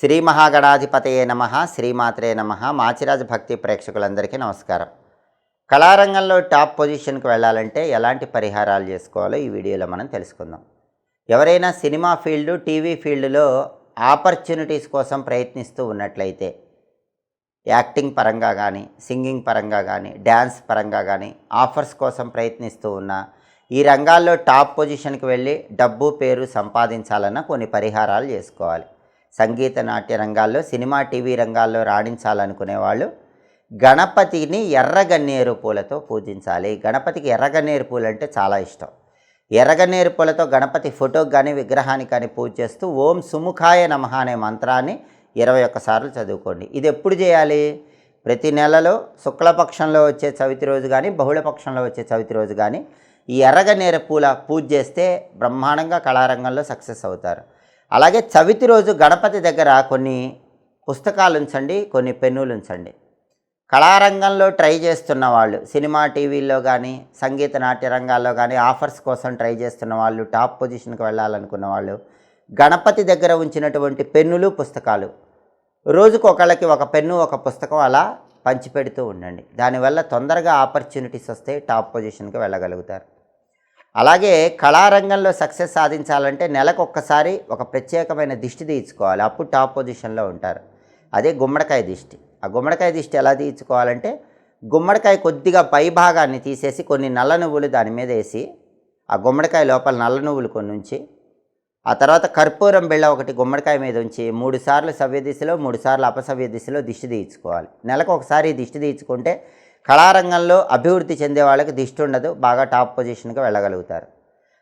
శ్రీ మహాగణాధిపతయే నమ శ్రీమాత్రే నమ మాచిరాజు భక్తి ప్రేక్షకులందరికీ నమస్కారం. కళారంగంలో టాప్ పొజిషన్కి వెళ్ళాలంటే ఎలాంటి పరిహారాలు చేసుకోవాలో ఈ వీడియోలో మనం తెలుసుకుందాం. ఎవరైనా సినిమా ఫీల్డ్ టీవీ ఫీల్డ్లో ఆపర్చునిటీస్ కోసం ప్రయత్నిస్తూ ఉన్నట్లయితే యాక్టింగ్ పరంగా కానీ సింగింగ్ పరంగా కానీ డ్యాన్స్ పరంగా కానీ ఆఫర్స్ కోసం ప్రయత్నిస్తూ ఉన్న ఈ రంగాల్లో టాప్ పొజిషన్కి వెళ్ళి డబ్బు పేరు సంపాదించాలన్న కొన్ని పరిహారాలు చేసుకోవాలి. సంగీత నాట్య రంగాల్లో సినిమా టీవీ రంగాల్లో రాణించాలనుకునే వాళ్ళు గణపతిని ఎర్రగన్నేరు పూలతో పూజించాలి. గణపతికి ఎర్రగన్నేరు పూలు అంటే చాలా ఇష్టం. ఎర్రగన్నేరు పూలతో గణపతి ఫోటోకి కానీ విగ్రహానికి కానీ పూజ చేస్తూ ఓం సుముఖాయ నమః అనే మంత్రాన్ని ఇరవై ఒక్కసార్లు చదువుకోండి. ఇది ఎప్పుడు చేయాలి? ప్రతి నెలలో శుక్లపక్షంలో వచ్చే చవితి రోజు కానీ బహుళపక్షంలో వచ్చే చవితి రోజు కానీ ఈ ఎర్రగన్నేరు పూల పూజ చేస్తే బ్రహ్మాండంగా కళారంగంలో సక్సెస్ అవుతారు. అలాగే చవితి రోజు గణపతి దగ్గర కొన్ని పుస్తకాలు ఉంచండి కొన్ని పెన్నులు ఉంచండి. కళారంగంలో ట్రై చేస్తున్న వాళ్ళు సినిమా టీవీల్లో కానీ సంగీత నాట్య రంగాల్లో కానీ ఆఫర్స్ కోసం ట్రై చేస్తున్న వాళ్ళు టాప్ పొజిషన్కి వెళ్ళాలనుకున్న వాళ్ళు గణపతి దగ్గర ఉంచినటువంటి పెన్నులు పుస్తకాలు. రోజుకు ఒకళ్ళకి ఒక పెన్ను ఒక పుస్తకం అలా పంచిపెడుతూ ఉండండి. దానివల్ల తొందరగా ఆపర్చునిటీస్ వస్తే టాప్ పొజిషన్కి వెళ్ళగలుగుతారు. అలాగే కళారంగంలో సక్సెస్ సాధించాలంటే నెలకు ఒక్కసారి ఒక ప్రత్యేకమైన దిష్టి తీయించుకోవాలి. అప్పుడు టాప్ పొజిషన్లో ఉంటారు. అదే గుమ్మడికాయ దిష్టి. ఆ గుమ్మడికాయ దిష్టి ఎలా తీయించుకోవాలంటే గుమ్మడికాయ కొద్దిగా పై భాగాన్ని తీసేసి కొన్ని నల్ల నువ్వులు దాని మీద వేసి ఆ గుమ్మడికాయ లోపల నల్ల నువ్వులు కొన్ని ఉంచి ఆ తర్వాత కర్పూరం బిళ్ళ ఒకటి గుమ్మడికాయ మీద ఉంచి మూడు సార్లు సవ్య దిశలో మూడు సార్లు అపసవ్య దిశలో దిష్టి తీయించుకోవాలి. నెలకు ఒకసారి దిష్టి తీయించుకుంటే కళారంగంలో అభివృద్ధి చెందే వాళ్ళకి దిష్టి ఉండదు బాగా టాప్ పొజిషన్కి వెళ్ళగలుగుతారు.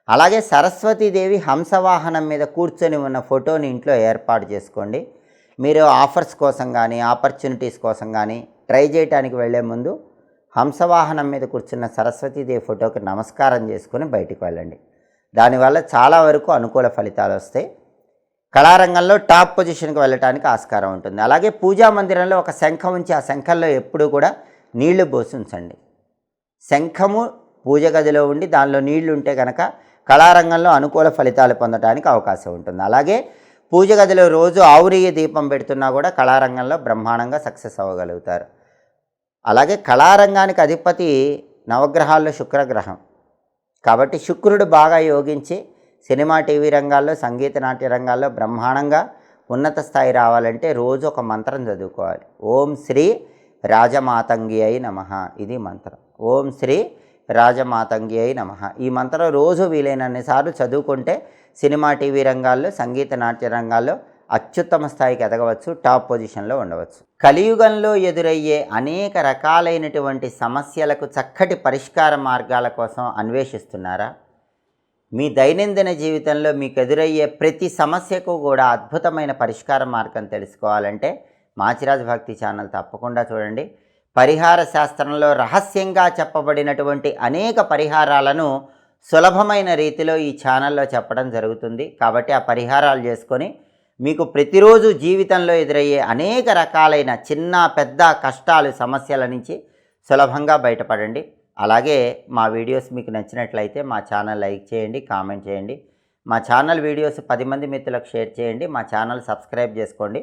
అలాగే సరస్వతీదేవి హంసవాహనం మీద కూర్చొని ఉన్న ఫోటోని ఇంట్లో ఏర్పాటు చేసుకోండి. మీరు ఆఫర్స్ కోసం కానీ ఆపర్చునిటీస్ కోసం కానీ ట్రై చేయడానికి వెళ్ళే ముందు హంసవాహనం మీద కూర్చున్న సరస్వతీదేవి ఫోటోకి నమస్కారం చేసుకుని బయటికి వెళ్ళండి. దానివల్ల చాలా వరకు అనుకూల ఫలితాలు వస్తాయి. కళారంగంలో టాప్ పొజిషన్కి వెళ్ళటానికి ఆస్కారం ఉంటుంది. అలాగే పూజా మందిరంలో ఒక శంఖం ఉంచి ఆ శంఖంలో ఎప్పుడూ కూడా నీళ్ళు పోసి ఉంచండి శంఖము పూజ గదిలో ఉండి దానిలో నీళ్ళు ఉంటే కనుక కళారంగంలో అనుకూల ఫలితాలు పొందడానికి అవకాశం ఉంటుంది. అలాగే పూజ గదిలో రోజు ఆవురియ దీపం పెడుతున్నా కూడా కళారంగంలో బ్రహ్మాండంగా సక్సెస్ అవ్వగలుగుతారు. అలాగే కళారంగానికి అధిపతి నవగ్రహాల్లో శుక్రగ్రహం. కాబట్టి శుక్రుడు బాగా యోగించి సినిమా టీవీ రంగాల్లో సంగీత నాట్య రంగాల్లో బ్రహ్మాండంగా ఉన్నత స్థాయి రావాలంటే రోజు ఒక మంత్రం చదువుకోవాలి. ఓం శ్రీ రాజమాతంగి అయి నమ. ఇది మంత్రం. ఓం శ్రీ రాజమాతంగి అయి నమ. ఈ మంత్రం రోజు వీలైనన్నిసార్లు చదువుకుంటే సినిమా టీవీ రంగాల్లో సంగీత నాట్య రంగాల్లో అత్యుత్తమ స్థాయికి ఎదగవచ్చు టాప్ పొజిషన్లో ఉండవచ్చు. కలియుగంలో ఎదురయ్యే అనేక రకాలైనటువంటి సమస్యలకు చక్కటి పరిష్కార మార్గాల కోసం అన్వేషిస్తున్నారా? మీ దైనందిన జీవితంలో మీకు ఎదురయ్యే ప్రతి సమస్యకు కూడా అద్భుతమైన పరిష్కార మార్గం తెలుసుకోవాలంటే మాచిరాజ్ భక్తి ఛానల్ తప్పకుండా చూడండి. పరిహార శాస్త్రంలో రహస్యంగా చెప్పబడినటువంటి అనేక పరిహారాలను సులభమైన రీతిలో ఈ ఛానల్లో చెప్పడం జరుగుతుంది. కాబట్టి ఆ పరిహారాలు చేసుకొని మీకు ప్రతిరోజు జీవితంలో ఎదురయ్యే అనేక రకాలైన చిన్న పెద్ద కష్టాలు సమస్యల నుంచి సులభంగా బయటపడండి. అలాగే మా వీడియోస్ మీకు నచ్చినట్లయితే మా ఛానల్ లైక్ చేయండి కామెంట్ చేయండి. మా ఛానల్ వీడియోస్ పది మంది మిత్రులకు షేర్ చేయండి. మా ఛానల్ సబ్స్క్రైబ్ చేసుకోండి.